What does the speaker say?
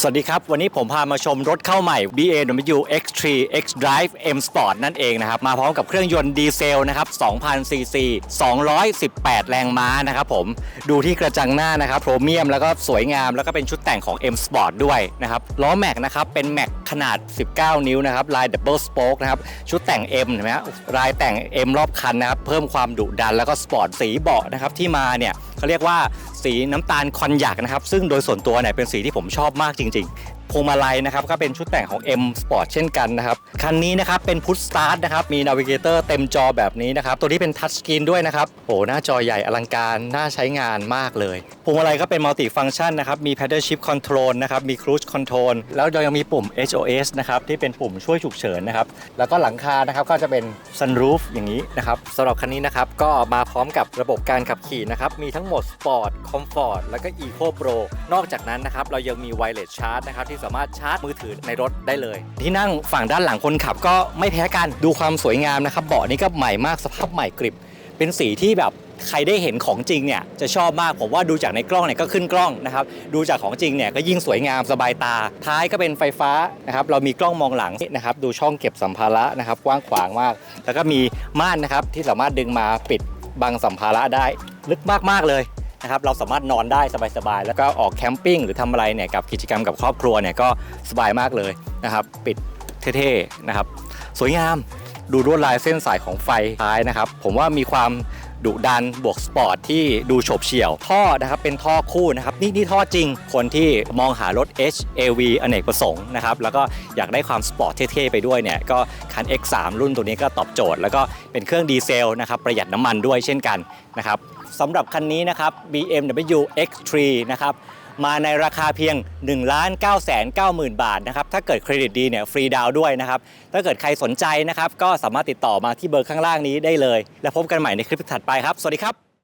สวัสดีครับ วันนี้ผมพามาชมรถเข้าใหม่ BMW X3 X Drive M Sport นั่นเองนะครับ มาพร้อมกับเครื่องยนต์ดีเซลนะครับ2,000ซีซี218 แรงม้านะครับผม ดูที่กระจังหน้านะครับโครเมียมแล้วก็สวยงาม แล้วก็เป็นชุดแต่งของ M Sport ด้วยนะครับ ล้อแม็กนะครับ เป็นแม็กขนาด 19 นิ้วนะครับ ลาย Double Spoke นะครับ ชุดแต่ง M เห็นไหมฮะลายแต่ง M รอบคันนะครับ เพิ่มความดุดันแล้วก็สปอร์ตสีเบาะนะครับที่มาเนี่ยเขาเรียกว่า สีน้ำตาลคอนยักนะครับ ซึ่งโดยส่วนตัวเนี่ยเป็นสีที่ผมชอบมากจริง พวงมาลัยนะครับก็เป็นชุดแต่งของ M Sport เช่นกันนะครับ คันนี้นะครับเป็นพุทสตาร์ทนะครับ มีนาวิเกเตอร์เต็มจอแบบนี้นะครับ ตัวนี้เป็นทัชสกรีนด้วยนะครับโอ้หน้าจอใหญ่อลังการน่าใช้งานมากเลยพวงมาลัยก็เป็นมัลติฟัง c t ชันนะครับ มี Paddle Shift Control นะครับ มี Cruise Control แล้วเรายังมีปุ่ม HOS นะครับที่เป็นปุ่มช่วยฉุกเฉินนะครับแล้วก็หลังคานะครับก็จะเป็น Sunroof อย่างนี้นะครับสำหรับคันนี้นะครับก็มาพร้อมกับระบบการขับขี่นะครับมีทั้งหมด Sport Comfort แล้วก็ Eco Pro นอกจากนั้นนะครับเรายังมี Wireless Charge นะครับที่สามารถชาร์จมือถือในรถได้เลย ที่นั่งฝั่งด้านหลังคนขับก็ไม่แพ้กันดูความสวยงามนะครับเบาะนี้ก็ใหม่มากสภาพใหม่กริบ เป็นสีที่แบบใครได้เห็นของจริงเนี่ยจะชอบมากผมว่าดูจากในกล้องเนี่ยก็ขึ้นกล้องนะครับดูจากของจริงเนี่ยก็ยิ่งสวยงามสบายตา ท้ายก็เป็นไฟฟ้านะครับเรามีกล้องมองหลังนะครับดูช่องเก็บสัมภาระนะครับกว้างขวางมาก แล้วก็มีม่านนะครับที่สามารถดึงมาปิดบังสัมภาระได้ลึกมากๆเลย นะครับเราสามารถนอนได้สบายๆ แล้วก็ออกแคมปิ้งหรือทำอะไรเนี่ยกับกิจกรรมกับครอบครัวเนี่ยก็สบายมากเลยนะครับปิดเท่ๆนะครับสวยงามดูลวดลายเส้นสายของไฟท้ายนะครับ ผมว่ามีความ ดุดันบวกสปอร์ตที่ดูโฉบเฉี่ยว ท่อนะครับเป็นท่อคู่นะครับนี่นี่ท่อจริง คนที่มองหารถ HAV อเนกประสงค์นะครับแล้วก็อยากได้ความสปอร์ตเท่ๆไปด้วยเนี่ยก็คัน X3 รุ่นตัวนี้ก็ตอบโจทย์ แล้วก็เป็นเครื่องดีเซลนะครับประหยัดน้ำมันด้วยเช่นกันนะครับสำหรับคันนี้นะครับ BMW X3 นะครับ มาในราคาเพียง1 9 9 0 0 0 0 บาทนะครับ ถ้าเกิดเครดิตดีเนี่ยฟรีดาวด้วยนะครับ ถ้าเกิดใครสนใจนะครับ ก็สามารถติดต่อมาที่เบอร์ข้างล่างนี้ได้เลย แล้วพบกันใหม่ในคลิปถัดไปครับ สวัสดีครับ